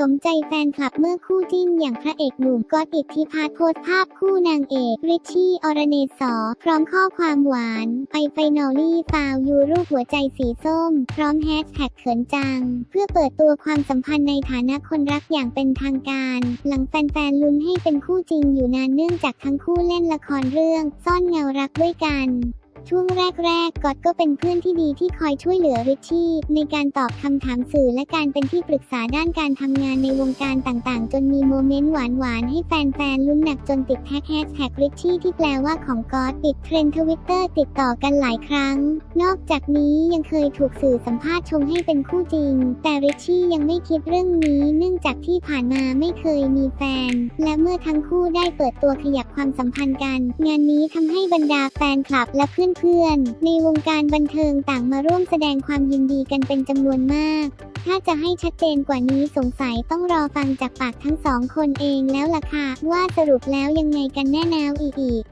สมใจแฟนคลับเมื่อคู่จิ้นอย่างพระเอกหนุ่มก๊อตอิทธิพัฒน์โพสภาพคู่นางเอกริชชี่อรเนศสอพร้อมข้อความหวาน ไปไฟนอลลี่ฟาวยูรูปหัวใจสีส้ม พร้อมแฮชแท็กเขินจัง เพื่อเปิดตัวความสัมพันธ์ในฐานะคนรักอย่างเป็นทางการ หลังแฟนๆลุ้นให้เป็นคู่จริงอยู่นานเนื่องจากทั้งคู่เล่นละครเรื่อง ซ่อนเงารักด้วยกัน ช่วงแรกๆ กอตก็เป็นเพื่อนที่ดีที่คอยช่วยเหลือริชชี่ในการตอบคำถามสื่อและการเป็นที่ปรึกษาด้านการทำงานในวงการต่างๆ จนมีโมเมนต์หวานๆ ให้แฟนๆ ลุ้นหนักจนติดแท็กแฮชแท็กริชชี่ที่แปลว่าของกอตติดเทรนด์ทวิตเตอร์ติดต่อกันหลายครั้ง นอกจากนี้ยังเคยถูกสื่อสัมภาษณ์ชมให้เป็นคู่จริง แต่ริชชี่ยังไม่คิดเรื่องนี้ เนื่องจากที่ผ่านมาไม่เคยมีแฟน และเมื่อทั้งคู่ได้เปิดตัวขยับความสัมพันธ์กัน งานนี้ทำให้บรรดาแฟนคลับและเพื่อนๆ ในวงการบันเทิงต่างมาร่วมแสดงความยินดีกันเป็นจำนวนมาก ถ้าจะให้ชัดเจนกว่านี้สงสัยต้องรอฟังจากปากทั้งสองคนเองแล้วล่ะค่ะ ว่าสรุปแล้วยังไงกันแน่แนวอีกอีก